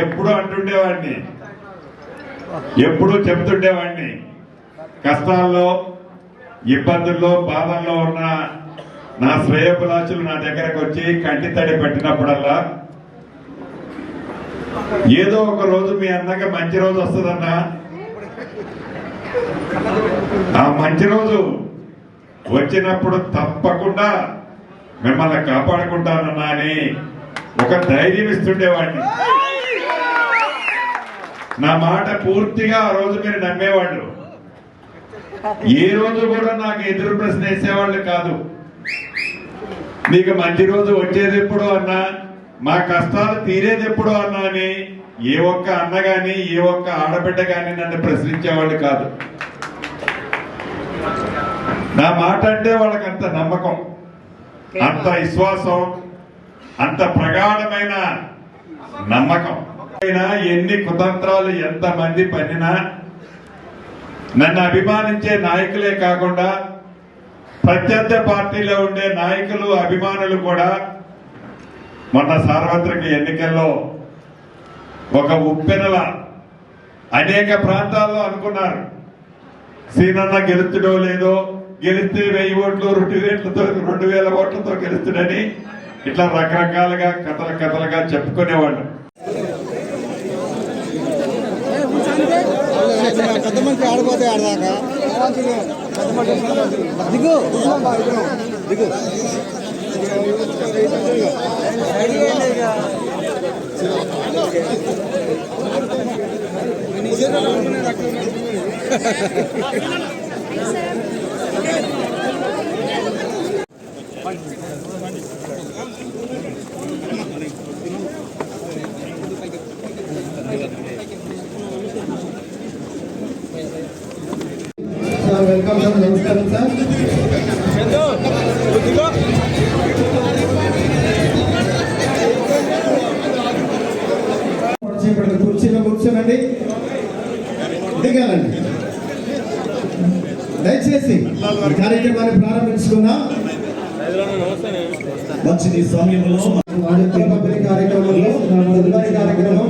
ఎప్పుడు అంటుండేవాడిని. ఎప్పుడు చెప్తుండేవాడిని. కష్టాల్లో ఇబ్బందుల్లో బాధల్లో ఉన్న నా శ్రేయపులాచులు నా దగ్గరకు వచ్చి కంటి తడి పెట్టినప్పుడల్లా ఏదో ఒక రోజు మీ అన్నకి మంచి రోజు వస్తుందన్నా. ఆ మంచి రోజు వచ్చినప్పుడు తప్పకుండా మిమ్మల్ని కాపాడుకుంటానన్నా అని ఒక ధైర్యం ఇస్తుండేవాడిని. నా మాట పూర్తిగా ఆ రోజు మీరు నమ్మేవాళ్ళు. ఏ రోజు కూడా నాకు ఎదురు ప్రశ్న వేసేవాళ్ళు కాదు. నీకు మంచి రోజు వచ్చేది ఎప్పుడు అన్నా మా కష్టాలు తీరేది ఎప్పుడు అన్నా అని ఏ ఒక్క అన్న గాని ఏ ఒక్క ఆడబిడ్డ కానీ నన్ను ప్రశ్నించేవాళ్ళు కాదు. నా మాట అంటే వాళ్ళకి అంత నమ్మకం అంత విశ్వాసం అంత ప్రగాఢమైన నమ్మకం. ఎన్ని కుతంత్రాలు ఎంత మంది పన్నినా నన్ను అభిమానించే నాయకులే కాకుండా ప్రత్యర్థ పార్టీలో ఉండే నాయకులు అభిమానులు కూడా మొన్న సార్వత్రిక ఎన్నికల్లో ఒక ఉప్పెనల అనేక ప్రాంతాల్లో అనుకున్నారు. సీనన్న గెలుతుడో లేదో గెలిస్తే వెయ్యి ఓట్లు రెండు వేలతో రెండు వేల ఓట్లతో గెలుస్తుడని ఇట్లా రకరకాలుగా కథలు కథలుగా చెప్పుకునేవాళ్ళు. పెద్ద మనిషి ఆడిపోతే ఆడదాకా? దిగు. దిగు. సార్ వెల్కమ్ సార్ నమస్కారం సార్. కుర్చీలో కూర్చోనండి. దిగాలండి. దయచేసి కార్యక్రమాన్ని ప్రారంభించుకుందాం. మంచిది సమయంలో కార్యక్రమంలో కార్యక్రమం